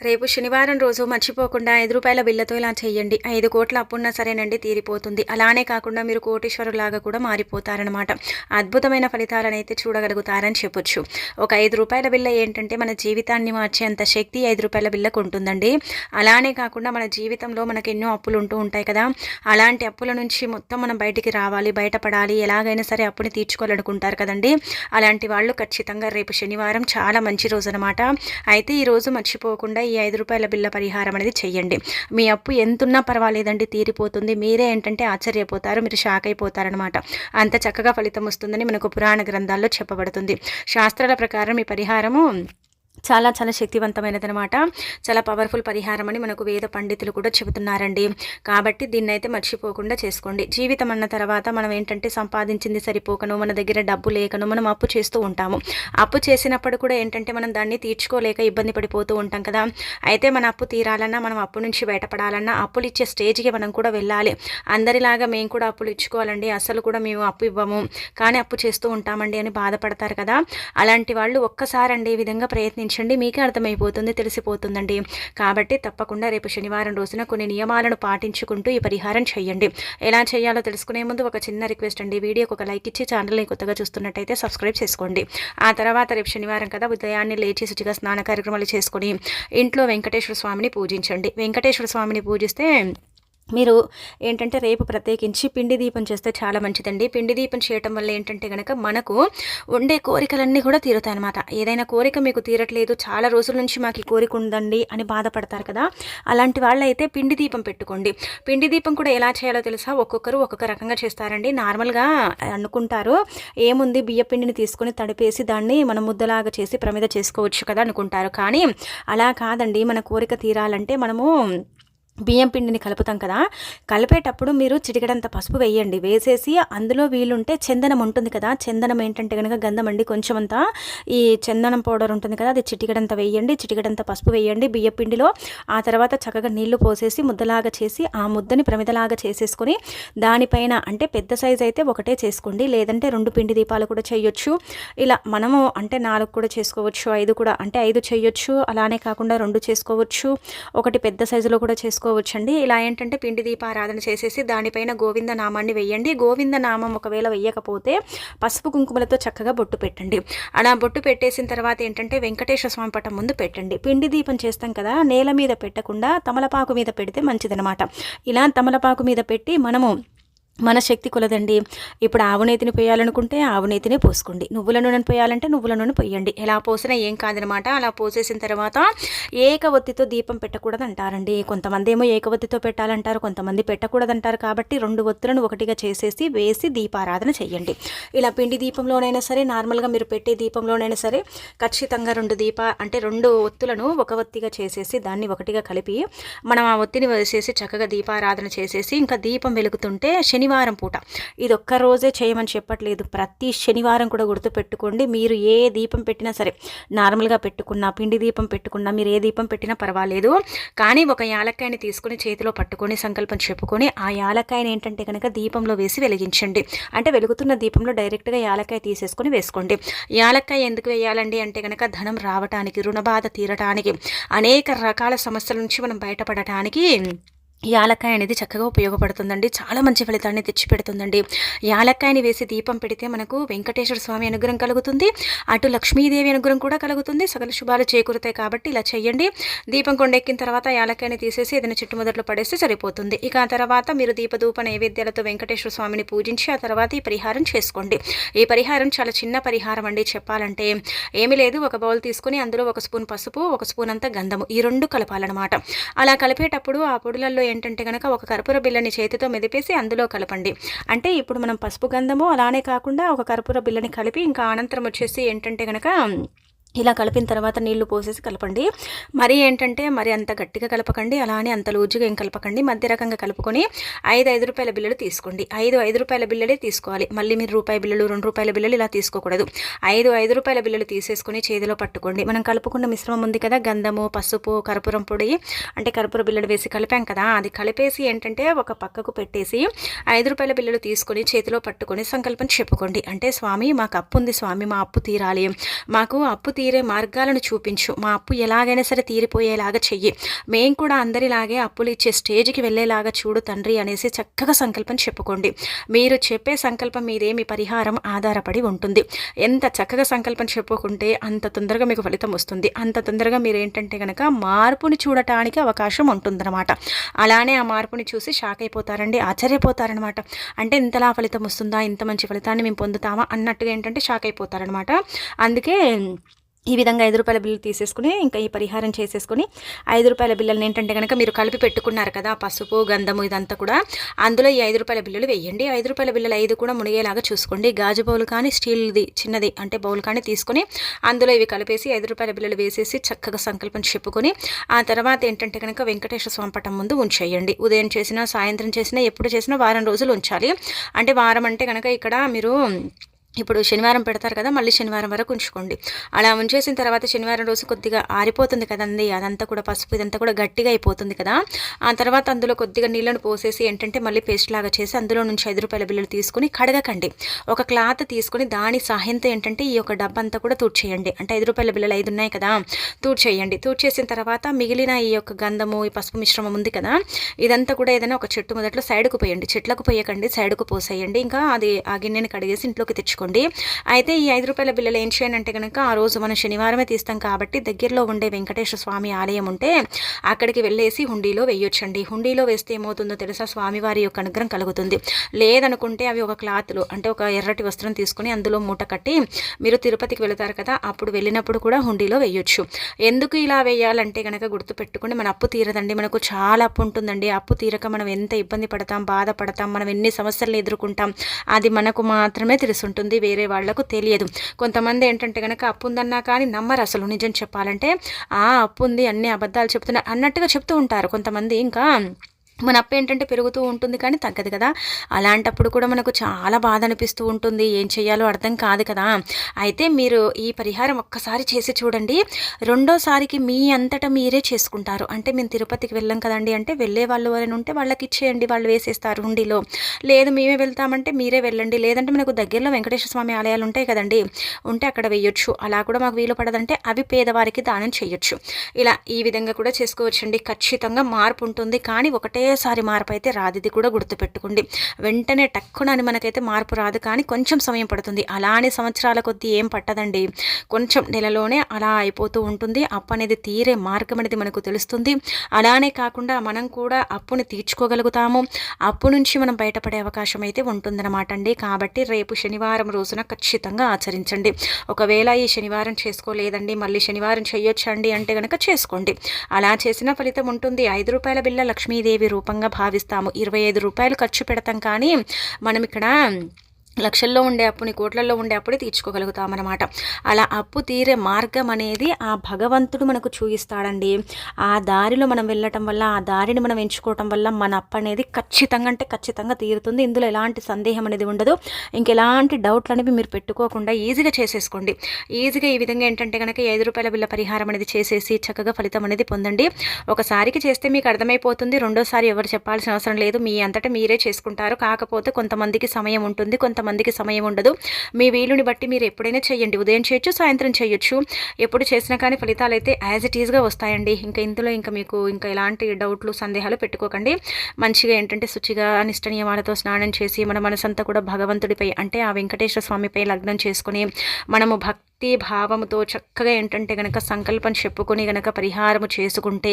రేపు శనివారం రోజు మర్చిపోకుండా ఐదు రూపాయల బిల్లతో ఇలా చేయండి ఐదు కోట్ల అప్పున్నా సరేనండి తీరిపోతుంది. అలానే కాకుండా మీరు కోటీశ్వరులాగా కూడా మారిపోతారనమాట అద్భుతమైన ఫలితాలనైతే చూడగలుగుతారని చెప్పొచ్చు. ఒక ఐదు రూపాయల బిల్ల ఏంటంటే మన జీవితాన్ని మార్చేంత శక్తి ఐదు రూపాయల బిల్లకు ఉంటుందండి అలానే కాకుండా మన జీవితంలో మనకు ఎన్నో అప్పులు ఉంటూ ఉంటాయి కదా. అలాంటి అప్పుల నుంచి మొత్తం మనం బయటికి రావాలి బయటపడాలి. ఎలాగైనా సరే అప్పుని తీర్చుకోవాలనుకుంటారు కదండి. అలాంటి వాళ్ళు ఖచ్చితంగా రేపు శనివారం చాలా మంచి రోజు అనమాట అయితే ఈరోజు మర్చిపోకుండా ఈ ఐదు రూపాయల బిల్ల పరిహారం అనేది చెయ్యండి. మీ అప్పు ఎంతున్నా పర్వాలేదండి తీరిపోతుంది. మీరే ఏంటంటే ఆశ్చర్యపోతారు మీరు షాక్ అయిపోతారనమాట అంత చక్కగా ఫలితం వస్తుందని మనకు పురాణ గ్రంథాల్లో చెప్పబడుతుంది. శాస్త్రాల ప్రకారం ఈ పరిహారము చాలా చాలా శక్తివంతమైనది అనమాట చాలా పవర్ఫుల్ పరిహారం అని మనకు వేద పండితులు కూడా చెబుతున్నారండి. కాబట్టి దీన్ని అయితే మర్చిపోకుండా చేసుకోండి. జీవితం అన్న తర్వాత మనం ఏంటంటే సంపాదించింది సరిపోకను మన దగ్గర డబ్బు లేకను మనం అప్పు చేస్తూ ఉంటాము. అప్పు చేసినప్పుడు కూడా ఏంటంటే మనం దాన్ని తీర్చుకోలేక ఇబ్బంది పడిపోతూ ఉంటాం కదా. అయితే మన అప్పు తీరాలన్నా మనం అప్పు నుంచి బయటపడాలన్నా అప్పులు ఇచ్చే స్టేజ్కి మనం కూడా వెళ్ళాలి. అందరిలాగా మేము కూడా అప్పులు ఇచ్చుకోవాలండి. అసలు కూడా మేము అప్పు ఇవ్వము. కానీ అప్పు చేస్తూ ఉంటామండి అని బాధపడతారు కదా. అలాంటి వాళ్ళు ఒక్కసారండి ఈ విధంగా ప్రయత్నం ప్రయత్నించండి మీకే అర్థమైపోతుంది తెలిసిపోతుందండి. కాబట్టి తప్పకుండా రేపు శనివారం రోజున కొన్ని నియమాలను పాటించుకుంటూ ఈ పరిహారం చేయండి. ఎలా చేయాలో తెలుసుకునే ముందు ఒక చిన్న రిక్వెస్ట్ అండి. వీడియోకి ఒక లైక్ ఇచ్చి ఛానల్ని కొత్తగా చూస్తున్నట్టయితే సబ్స్క్రైబ్ చేసుకోండి. ఆ తర్వాత రేపు శనివారం కదా ఉదయాన్నే లేచి శుచిగా స్నాన కార్యక్రమాలు చేసుకొని ఇంట్లో వెంకటేశ్వర స్వామిని పూజించండి. వెంకటేశ్వర స్వామిని పూజిస్తే మీరు ఏంటంటే రేపు ప్రత్యేకించి పిండి దీపం చేస్తే చాలా మంచిదండి. పిండి దీపం చేయటం వల్ల ఏంటంటే కనుక మనకు ఉండే కోరికలన్నీ కూడా తీరుతాయి అనమాట ఏదైనా కోరిక మీకు తీరట్లేదు చాలా రోజుల నుంచి మాకు ఈ కోరిక ఉందండి అని బాధపడతారు కదా. అలాంటి వాళ్ళైతే పిండి దీపం పెట్టుకోండి. పిండి దీపం కూడా ఎలా చేయాలో తెలుసా? ఒక్కొక్కరు ఒక్కొక్క రకంగా చేస్తారండి. నార్మల్గా అనుకుంటారు ఏముంది బియ్య పిండిని తీసుకొని తడిపేసి దాన్ని మనం ముద్దలాగా చేసి ప్రమిద చేసుకోవచ్చు కదా అనుకుంటారు. కానీ అలా కాదండి. మన కోరిక తీరాలంటే మనము బియ్యం పిండిని కలుపుతాం కదా కలిపేటప్పుడు మీరు చిటికడంత పసుపు వేయండి. వేసేసి అందులో వీలుంటే చందనం ఉంటుంది కదా చందనం ఏంటంటే కనుక గంధం అండి కొంచెం అంతా ఈ చందనం పౌడర్ ఉంటుంది కదా అది చిటికడంత వేయండి చిటికడంత పసుపు వేయండి బియ్యం పిండిలో. ఆ తర్వాత చక్కగా నీళ్ళు పోసేసి ముద్దలాగా చేసి ఆ ముద్దని ప్రమిదలాగా చేసేసుకొని దానిపైన అంటే పెద్ద సైజ్ అయితే ఒకటే చేసుకోండి లేదంటే రెండు పిండి దీపాలు కూడా చేయొచ్చు. ఇలా మనము అంటే నాలుగు కూడా చేసుకోవచ్చు ఐదు కూడా అంటే ఐదు చేయొచ్చు అలానే కాకుండా రెండు చేసుకోవచ్చు. ఒకటి పెద్ద సైజులో కూడా చేసుకోవచ్చు చేసుకోవచ్చండి. ఇలా ఏంటంటే పిండి దీపారాధన చేసేసి దానిపైన గోవింద నామాన్ని వెయ్యండి. గోవింద నామం ఒకవేళ వెయ్యకపోతే పసుపు కుంకుమలతో చక్కగా బొట్టు పెట్టండి. అలా బొట్టు పెట్టేసిన తర్వాత ఏంటంటే వెంకటేశ్వర స్వామి పటం ముందు పెట్టండి. పిండి దీపం చేస్తాం కదా నేల మీద పెట్టకుండా తమలపాకు మీద పెడితే మంచిదనమాట ఇలా తమలపాకు మీద పెట్టి మనము మన శక్తి కొలదండి. ఇప్పుడు ఆవునేతిని పోయాలనుకుంటే ఆవునేతినే పోసుకోండి. నువ్వుల నూనెను పోయాలంటే నువ్వుల నూనె పోయండి. ఎలా పోసినా ఏం కాదనమాట. అలా పోసేసిన తర్వాత ఏకవత్తితో దీపం పెట్టకూడదు అంటారండి కొంతమంది ఏమో ఏకవత్తితో పెట్టాలంటారు కొంతమంది పెట్టకూడదంటారు కాబట్టి రెండు ఒత్తులను ఒకటిగా చేసేసి వేసి దీపారాధన చేయండి. ఇలా పిండి దీపంలోనైనా సరే నార్మల్గా మీరు పెట్టే దీపంలోనైనా సరే ఖచ్చితంగా రెండు దీప అంటే రెండు ఒత్తులను ఒక ఒత్తిగా చేసేసి దాన్ని ఒకటిగా కలిపి మనం ఆ ఒత్తిని వేసేసి చక్కగా దీపారాధన చేసేసి ఇంకా దీపం వెలుగుతుంటే శని శనివారం పూట. ఇది ఒక్క రోజే చేయమని చెప్పట్లేదు. ప్రతి శనివారం కూడా గుర్తుపెట్టుకోండి. మీరు ఏ దీపం పెట్టినా సరే నార్మల్గా పెట్టుకున్నా పిండి దీపం పెట్టుకున్నా మీరు ఏ దీపం పెట్టినా పర్వాలేదు. కానీ ఒక యాలక్కాయని తీసుకుని చేతిలో పట్టుకొని సంకల్పం చెప్పుకొని ఆ యాలక్కాయని ఏంటంటే కనుక దీపంలో వేసి వెలిగించండి. అంటే వెలుగుతున్న దీపంలో డైరెక్ట్గా యాలక్కాయ తీసేసుకొని వేసుకోండి. యాలక్కాయ ఎందుకు వేయాలండి అంటే కనుక ధనం రావటానికి రుణబాధ తీరటానికి అనేక రకాల సమస్యల నుంచి మనం బయటపడటానికి యాలక్కాయ అనేది చక్కగా ఉపయోగపడుతుందండి. చాలా మంచి ఫలితాన్ని తెచ్చిపెడుతుందండి. యాలక్కాయని వేసి దీపం పెడితే మనకు వెంకటేశ్వర స్వామి అనుగ్రహం కలుగుతుంది. అటు లక్ష్మీదేవి అనుగ్రహం కూడా కలుగుతుంది. సకల శుభాలు చేకూరుతాయి కాబట్టి ఇలా చేయండి దీపం కొండెక్కిన తర్వాత యాలక్కాయని తీసేసి ఏదైనా చెట్టు మొదట్లో పడేస్తే సరిపోతుంది. ఇక ఆ తర్వాత మీరు దీపధూప నైవేద్యాలతో వెంకటేశ్వర స్వామిని పూజించి ఆ తర్వాత ఈ పరిహారం చేసుకోండి. ఈ పరిహారం చాలా చిన్న పరిహారం అండి చెప్పాలంటే. ఏమీ లేదు. ఒక బౌల్ తీసుకుని అందులో ఒక స్పూన్ పసుపు ఒక స్పూన్ అంతా గంధము. ఈ రెండు కలపాలన్నమాట. అలా కలిపేటప్పుడు ఆ పొడులలో ఏంటంటే కనుక ఒక కర్పూర బిల్లని చేతితో మెదిపేసి అందులో కలపండి. అంటే ఇప్పుడు మనం పసుపు గంధము అలానే కాకుండా ఒక కర్పూర బిల్లని కలిపి ఇంకా అనంతరం వచ్చేసి ఏంటంటే కనుక ఇలా కలిపిన తర్వాత నీళ్ళు పోసేసి కలపండి. మరి ఏంటంటే మరి అంత గట్టిగా కలపకండి అలానే అంత లూజుగా ఏం కలపకండి. మధ్య రకంగా కలుపుకొని ఐదు ఐదు రూపాయల బిల్లలు తీసుకోండి. ఐదు ఐదు రూపాయల బిల్లలే తీసుకోవాలి. మళ్ళీ మీరు రూపాయి బిల్లలు రెండు రూపాయల బిల్లలు ఇలా తీసుకోకూడదు. ఐదు ఐదు రూపాయల బిల్లలు తీసేసుకొని చేతిలో పట్టుకోండి. మనం కలుపుకున్న మిశ్రమం ఉంది కదా గంధము పసుపు కర్పూరం పొడి అంటే కర్పూర బిల్లలు వేసి కలిపాం కదా అది కలిపేసి ఏంటంటే ఒక పక్కకు పెట్టేసి ఐదు రూపాయల బిల్లలు తీసుకొని చేతిలో పట్టుకొని సంకల్పం చెప్పుకోండి. అంటే స్వామి మాకు అప్పు ఉంది స్వామి మా అప్పు తీరాలి. మాకు అప్పు తీరే మార్గాలను చూపించు. మా అప్పు ఎలాగైనా సరే తీరిపోయేలాగా చెయ్యి. మేము కూడా అందరిలాగే అప్పులు ఇచ్చే స్టేజ్కి వెళ్ళేలాగా చూడు తండ్రి అనేసి చక్కగా సంకల్పం చెప్పుకోండి. మీరు చెప్పే సంకల్పం మీదే మీ పరిహారం ఆధారపడి ఉంటుంది. ఎంత చక్కగా సంకల్పం చెప్పుకుంటే అంత తొందరగా మీకు ఫలితం వస్తుంది. అంత తొందరగా మీరు ఏంటంటే కనుక మార్పుని చూడటానికి అవకాశం ఉంటుందన్నమాట. అలానే ఆ మార్పుని చూసి షాక్ అయిపోతారండి ఆశ్చర్యపోతారనమాట అంటే ఇంతలా ఫలితం వస్తుందా? ఇంత మంచి ఫలితాన్ని మేము పొందుతామా? అన్నట్టుగా ఏంటంటే షాక్ అయిపోతారనమాట అందుకే ఈ విధంగా ఐదు రూపాయల బిల్లు తీసేసుకుని ఇంకా ఈ పరిహారం చేసేసుకుని ఐదు రూపాయల బిల్లులను ఏంటంటే కనుక మీరు కలిపి పెట్టుకున్నారు కదా పసుపు గంధము ఇదంతా కూడా. అందులో ఈ ఐదు రూపాయల బిల్లులు వేయండి. ఐదు రూపాయల బిల్లులు ఐదు కూడా మునిగేలాగా చూసుకోండి. గాజు బౌల్ కానీ స్టీల్ది చిన్నది అంటే బౌల్ కానీ తీసుకొని అందులో ఇవి కలిపేసి ఐదు రూపాయల బిల్లులు వేసేసి చక్కగా సంకల్పం చెప్పుకొని ఆ తర్వాత ఏంటంటే కనుక వెంకటేశ్వర స్వామి పటం ముందు ఉంచేయండి. ఉదయం చేసినా సాయంత్రం చేసినా ఎప్పుడు చేసినా వారం రోజులు ఉంచాలి. అంటే వారం అంటే కనుక ఇక్కడ మీరు ఇప్పుడు శనివారం పెడతారు కదా మళ్ళీ శనివారం వరకు ఉంచుకోండి. అలా ఉంచేసిన తర్వాత శనివారం రోజు కొద్దిగా ఆరిపోతుంది కదండి అదంతా కూడా పసుపు ఇదంతా కూడా గట్టిగా అయిపోతుంది కదా. ఆ తర్వాత అందులో కొద్దిగా నీళ్ళను పోసేసి ఏంటంటే మళ్ళీ పేస్ట్ లాగా చేసి అందులో నుంచి ఐదు రూపాయల బిల్లులు తీసుకుని కడగకండి. ఒక క్లాత్ తీసుకుని దాని సహాయంతో ఏంటంటే ఈ యొక్క డబ్బు అంతా కూడా తూడ్చేయండి. అంటే ఐదు రూపాయల బిల్లులు ఐదు ఉన్నాయి కదా తూడ్చేయండి. తూడ్చేసిన తర్వాత మిగిలిన ఈ యొక్క గంధము ఈ పసుపు మిశ్రమం ఉంది కదా ఇదంతా కూడా ఏదైనా ఒక చెట్టు మొదట్లో సైడ్కు పోయండి. చెట్లకు పోయకండి సైడ్కు పోసేయండి. ఇంకా అది ఆ గిన్నెని కడిగేసి ఇంట్లోకి తెచ్చుకోండి. తీసుకోండి. అయితే ఈ ఐదు రూపాయల బిల్లలు ఏం చేయండి అంటే కనుక ఆ రోజు మనం శనివారమే తీస్తాం కాబట్టి దగ్గరలో ఉండే వెంకటేశ్వర స్వామి ఆలయం ఉంటే అక్కడికి వెళ్ళేసి హుండీలో వేయొచ్చండి. హుండీలో వేస్తే ఏమవుతుందో తెలుసా? స్వామివారి యొక్క అనుగ్రహం కలుగుతుంది. లేదనుకుంటే అవి ఒక క్లాత్లు అంటే ఒక ఎర్రటి వస్త్రం తీసుకుని అందులో మూట కట్టి మీరు తిరుపతికి వెళతారు కదా అప్పుడు వెళ్ళినప్పుడు కూడా హుండీలో వేయొచ్చు. ఎందుకు ఇలా వేయాలంటే కనుక గుర్తుపెట్టుకుని మన అప్పు తీరదండి. మనకు చాలా అప్పు ఉంటుందండి. అప్పు తీరక మనం ఎంత ఇబ్బంది పడతాం బాధపడతాం మనం ఎన్ని సమస్యలు ఎదుర్కొంటాం అది మనకు మాత్రమే తెలుసుంటుంది. ఉంటుంది వేరే వాళ్ళకు తెలియదు. కొంతమంది ఏంటంటే కనుక అప్పు ఉందన్నా కానీ నమ్మరు అసలు నిజం చెప్పాలంటే ఆ అప్పు ఉంది అన్ని అబద్ధాలు చెప్తున్నారు అన్నట్టుగా చెప్తూ ఉంటారు కొంతమంది. ఇంకా మన అప్పు ఏంటంటే పెరుగుతూ ఉంటుంది కానీ తగ్గదు కదా. అలాంటప్పుడు కూడా మనకు చాలా బాధ అనిపిస్తూ ఉంటుంది. ఏం చేయాలో అర్థం కాదు కదా. అయితే మీరు ఈ పరిహారం ఒక్కసారి చేసి చూడండి. రెండోసారికి మీ అంతటా మీరే చేసుకుంటారు. అంటే మేము తిరుపతికి వెళ్ళాం కదండి అంటే వెళ్ళే వాళ్ళు ఎవరైనా ఉంటే వాళ్ళకి ఇచ్చేయండి. వాళ్ళు వేసేస్తారు హుండీలో. లేదు మేమే వెళ్తామంటే మీరే వెళ్ళండి. లేదంటే మనకు దగ్గరలో వెంకటేశ్వర స్వామి ఆలయాలు ఉంటాయి కదండి. ఉంటే అక్కడ వేయొచ్చు. అలా కూడా మాకు వీలు పడదంటే అవి పేదవారికి దానం చేయొచ్చు. ఇలా ఈ విధంగా కూడా చేసుకోవచ్చండి. ఖచ్చితంగా మార్పు ఉంటుంది. కానీ ఒకటే ఒకేసారి మార్పు అయితే రాదు ఇది కూడా గుర్తుపెట్టుకోండి. వెంటనే టక్కున అని మనకైతే మార్పు రాదు కానీ కొంచెం సమయం పడుతుంది. అలానే సంవత్సరాల కొద్దీ ఏం పట్టదండి. కొంచెం నెలలోనే అలా అయిపోతూ ఉంటుంది. అప్పు అనేది తీరే మార్గం అనేది మనకు తెలుస్తుంది. అలానే కాకుండా మనం కూడా అప్పుని తీర్చుకోగలుగుతాము. అప్పు నుంచి మనం బయటపడే అవకాశం అయితే ఉంటుందన్నమాట అండి. కాబట్టి రేపు శనివారం రోజున ఖచ్చితంగా ఆచరించండి. ఒకవేళ ఈ శనివారం చేసుకోలేదండి మళ్ళీ శనివారం చేయొచ్చండి అంటే కనుక చేసుకోండి. అలా చేసిన ఫలితం ఉంటుంది. ఐదు రూపాయల బిల్ల లక్ష్మీదేవి రూపంగా భావిస్తాము. ఇరవై ఐదు రూపాయలు ఖర్చు పెడతాం కానీ మనం ఇక్కడ లక్షల్లో ఉండే అప్పుని కోట్లలో ఉండే అప్పుడే తీర్చుకోగలుగుతామన్నమాట. అలా అప్పు తీరే మార్గం అనేది ఆ భగవంతుడు మనకు చూపిస్తాడండి ఆ దారిలో మనం వెళ్ళటం వల్ల ఆ దారిని మనం ఎంచుకోవటం వల్ల మన అప్పు అనేది ఖచ్చితంగా అంటే ఖచ్చితంగా తీరుతుంది. ఇందులో ఎలాంటి సందేహం అనేది ఉండదు. ఇంకెలాంటి డౌట్లు అనేవి మీరు పెట్టుకోకుండా ఈజీగా చేసేసుకోండి. ఈజీగా ఈ విధంగా ఏంటంటే కనుక ఐదు రూపాయల బిల్ల పరిహారం అనేది చేసేసి చక్కగా ఫలితం అనేది పొందండి. ఒకసారికి చేస్తే మీకు అర్థమైపోతుంది. రెండోసారి ఎవరు చెప్పాల్సిన అవసరం లేదు. మీ అంతటా మీరే చేసుకుంటారు. కాకపోతే కొంతమందికి సమయం ఉంటుంది. కొంత కొంతమందికి సమయం ఉండదు. మీ వీలుని బట్టి మీరు ఎప్పుడైనా చేయండి. ఉదయం చేయొచ్చు సాయంత్రం చేయొచ్చు. ఎప్పుడు చేసినా కానీ ఫలితాలు అయితే యాజ్ ఇట్ ఈజ్గా వస్తాయండి. ఇంకా ఇందులో ఇంకా మీకు ఇంకా ఎలాంటి డౌట్లు సందేహాలు పెట్టుకోకండి. మంచిగా ఏంటంటే శుచిగా నిష్టనీయమాలతో స్నానం చేసి మన మనసంతా కూడా భగవంతుడిపై అంటే ఆ వెంకటేశ్వర స్వామిపై లగ్నం చేసుకుని మనము భక్తి భక్తి భావముతో చక్కగా ఏంటంటే గనక సంకల్పం చెప్పుకొని గనక పరిహారము చేసుకుంటే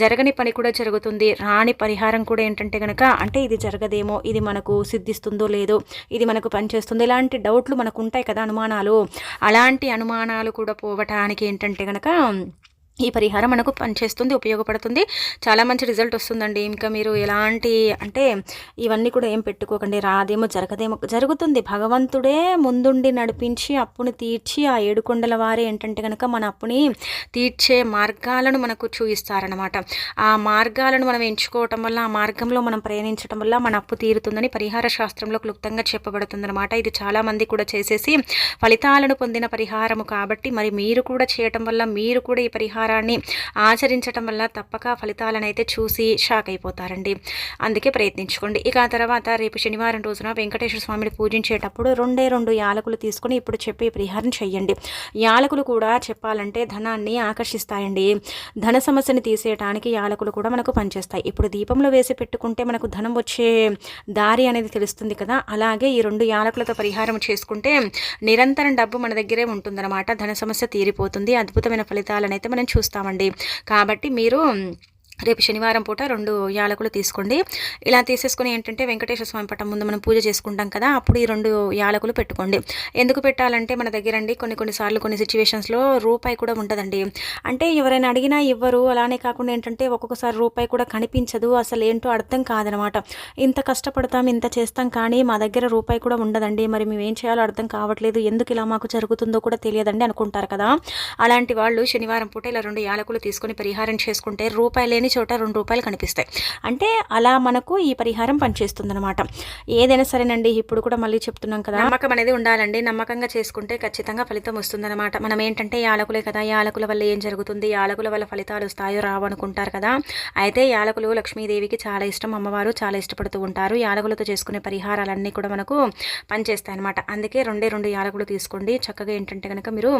జరగని పని కూడా జరుగుతుంది. రాని పరిహారం కూడా ఏంటంటే గనక అంటే ఇది జరగదేమో ఇది మనకు సిద్ధిస్తుందో లేదో ఇది మనకు పనిచేస్తుందో ఇలాంటి డౌట్లు మనకు ఉంటాయి కదా అనుమానాలు. అలాంటి అనుమానాలు కూడా పోవటానికి ఏంటంటే గనక ఈ పరిహారం మనకు పనిచేస్తుంది ఉపయోగపడుతుంది. చాలా మంచి రిజల్ట్ వస్తుందండి. ఇంకా మీరు ఎలాంటి అంటే ఇవన్నీ కూడా ఏం పెట్టుకోకండి. రాదేమో జరగదేమో జరుగుతుంది. భగవంతుడే ముందుండి నడిపించి అప్పుని తీర్చి ఆ ఏడుకొండల వారే ఏంటంటే కనుక మన అప్పుని తీర్చే మార్గాలను మనకు చూపిస్తారనమాట ఆ మార్గాలను మనం ఎంచుకోవటం వల్ల ఆ మార్గంలో మనం ప్రయాణించడం వల్ల మన అప్పు తీరుతుందని పరిహార శాస్త్రంలో క్లుప్తంగా చెప్పబడుతుందనమాట ఇది చాలామంది కూడా చేసేసి ఫలితాలను పొందిన పరిహారము కాబట్టి మరి మీరు కూడా చేయటం వల్ల మీరు కూడా ఈ పరిహారం పరిహారాన్ని ఆచరించటం వల్ల తప్పక ఫలితాలను అయితే చూసి షాక్ అయిపోతారండి. అందుకే ప్రయత్నించుకోండి. ఇక ఆ తర్వాత రేపు శనివారం రోజున వెంకటేశ్వర స్వామిని పూజించేటప్పుడు రెండే రెండు యాలకులు తీసుకొని ఇప్పుడు చెప్పే పరిహారం చేయండి యాలకులు కూడా చెప్పాలంటే ధనాన్ని ఆకర్షిస్తాయండి. ధన సమస్యని తీసేయడానికి యాలకులు కూడా మనకు పనిచేస్తాయి. ఇప్పుడు దీపంలో వేసి పెట్టుకుంటే మనకు ధనం వచ్చే దారి అనేది తెలుస్తుంది కదా. అలాగే ఈ రెండు యాలకులతో పరిహారం చేసుకుంటే నిరంతరం డబ్బు మన దగ్గరే ఉంటుందన్నమాట. ధన సమస్య తీరిపోతుంది. అద్భుతమైన ఫలితాలను అయితే మనం చూస్తామండి. కాబట్టి మీరు రేపు శనివారం పూట రెండు యాలకులు తీసుకోండి. ఇలా తీసేసుకుని ఏంటంటే వెంకటేశ్వర స్వామి పట్టం ముందు మనం పూజ చేసుకుంటాం కదా అప్పుడు ఈ రెండు యాలకులు పెట్టుకోండి. ఎందుకు పెట్టాలంటే మన దగ్గర అండి కొన్ని కొన్నిసార్లు కొన్ని సిచ్యువేషన్స్లో రూపాయి కూడా ఉండదండి అంటే ఎవరైనా అడిగినా ఇవ్వరు అలానే కాకుండా ఏంటంటే ఒక్కొక్కసారి రూపాయి కూడా కనిపించదు అసలు ఏంటో అర్థం కాదనమాట. ఇంత కష్టపడతాం ఇంత చేస్తాం కానీ మా దగ్గర రూపాయి కూడా ఉండదండి. మరి మేము ఏం చేయాలో అర్థం కావట్లేదు ఎందుకు ఇలా మాకు జరుగుతుందో కూడా తెలియదండి అనుకుంటారు కదా. అలాంటి వాళ్ళు శనివారం పూట ఇలా రెండు యాలకులు తీసుకొని పరిహారం చేసుకుంటే రూపాయి లేని చోట రెండు రూపాయలు కనిపిస్తాయి. అంటే అలా మనకు ఈ పరిహారం పనిచేస్తుంది అనమాట ఏదైనా సరేనండి ఇప్పుడు కూడా మళ్ళీ చెప్తున్నాం కదా. నమ్మకం అనేది ఉండాలండి. నమ్మకంగా చేసుకుంటే ఖచ్చితంగా ఫలితం వస్తుందన్నమాట. మనం ఏంటంటే యాలకులే కదా యాలకుల వల్ల ఏం జరుగుతుంది యాలకుల వల్ల ఫలితాలు వస్తాయో రావు అనుకుంటారు కదా. అయితే యాలకులు లక్ష్మీదేవికి చాలా ఇష్టం అమ్మవారు చాలా ఇష్టపడుతూ ఉంటారు. యాలకులతో చేసుకునే పరిహారాలన్నీ కూడా మనకు పనిచేస్తాయి అనమాట అందుకే రెండే రెండు యాలకులు తీసుకోండి. చక్కగా ఏంటంటే కనుక మీరు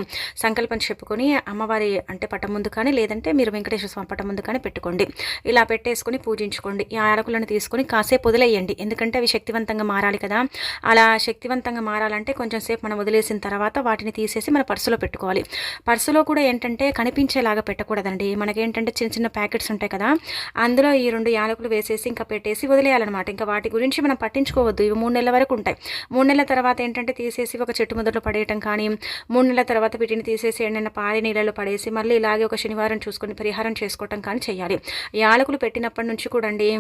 సంకల్పం చెప్పుకొని అమ్మవారి అంటే పట్టం ముందు కానీ లేదంటే మీరు వెంకటేశ్వర స్వామి పట్టం ముందు కానీ పెట్టుకోండి. చేసుకోండి ఇలా పెట్టేసుకొని పూజించుకోండి. ఈ యాలకులను తీసుకొని కాసేపు వదిలేయండి. ఎందుకంటే అవి శక్తివంతంగా మారాలి కదా. అలా శక్తివంతంగా మారాలంటే కొంచెం సేపు మనం వదిలేసిన తర్వాత వాటిని తీసేసి మన పర్సులో పెట్టుకోవాలి. పర్సులో కూడా ఏంటంటే కనిపించేలాగా పెట్టకూడదండి. మనకేంటంటే చిన్న చిన్న ప్యాకెట్స్ ఉంటాయి కదా. అందులో ఈ రెండు యాలకులు వేసేసి ఇంకా పెట్టేసి వదిలేయాలన్నమాట. ఇంకా వాటి గురించి మనం పట్టించుకోవద్దు. ఇవి మూడు నెలల వరకు ఉంటాయి. మూడు నెలల తర్వాత ఏంటంటే తీసేసి ఒక చెట్టు మొదట్లో పడేయటం కానీ మూడు నెలల తర్వాత వీటిని తీసేసి ఎండిన పాడి నీళ్ళలో పడేసి మళ్ళీ ఇలాగే ఒక శనివారం చూసుకొని పరిహారం చేసుకోవటం కానీ చేయాలి. యాలకులు పెట్టినప్పటి నుంచి కూడండి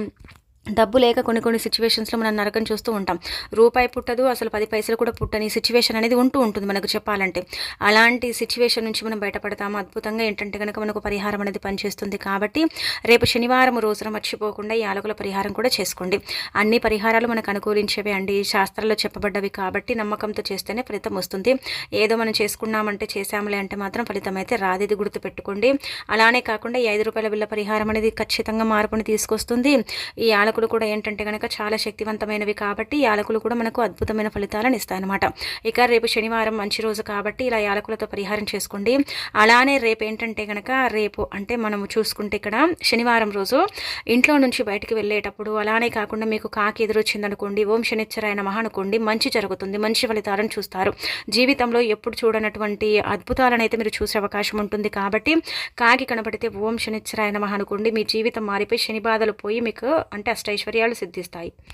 డబ్బు లేక కొన్ని కొన్ని సిచ్యువేషన్స్లో మనం నరకం చూస్తూ ఉంటాం. రూపాయి పుట్టదు అసలు పది పైసలు కూడా పుట్టని సిచ్యువేషన్ అనేది ఉంటూ ఉంటుంది మనకు చెప్పాలంటే. అలాంటి సిచ్యువేషన్ నుంచి మనం బయటపడతాము. అద్భుతంగా ఏంటంటే కనుక మనకు పరిహారం అనేది పనిచేస్తుంది కాబట్టి రేపు శనివారం రోజున మర్చిపోకుండా ఈ ఆలకుల పరిహారం కూడా చేసుకోండి. అన్ని పరిహారాలు మనకు అనుకూలించేవే అండి. శాస్త్రాల్లో చెప్పబడ్డవి కాబట్టి నమ్మకంతో చేస్తేనే ఫలితం వస్తుంది. ఏదో మనం చేసుకున్నామంటే చేసాములే అంటే మాత్రం ఫలితం అయితే రాదేది గుర్తుపెట్టుకోండి. అలానే కాకుండా ఈ ఐదు రూపాయల బిల్ల పరిహారం అనేది ఖచ్చితంగా మార్పుని తీసుకొస్తుంది. ఈ ఆల యాలకులు కూడా ఏంటంటే కనుక చాలా శక్తివంతమైనవి కాబట్టి యాలకులు కూడా మనకు అద్భుతమైన ఫలితాలను ఇస్తాయన్నమాట. ఇక రేపు శనివారం మంచి రోజు కాబట్టి ఇలా యాలకులతో పరిహారం చేసుకోండి. అలానే రేపు ఏంటంటే కనుక రేపు అంటే మనము చూసుకుంటే ఇక్కడ శనివారం రోజు ఇంట్లో నుంచి బయటికి వెళ్ళేటప్పుడు అలానే కాకుండా మీకు కాకి ఎదురొచ్చిందనుకోండి ఓం శనిచ్చరాయన మహానుకోండి మంచి జరుగుతుంది మంచి ఫలితాలను చూస్తారు. జీవితంలో ఎప్పుడు చూడనటువంటి అద్భుతాలను అయితే మీరు చూసే అవకాశం ఉంటుంది కాబట్టి కాకి కనబడితే ఓం శనిచ్చరాయన మహానుకోండి మీ జీవితం మారిపోయి శని బాధలు పోయి మీకు అంటే అష్టైశ్వర్యాలు సిద్ధిస్తాయి.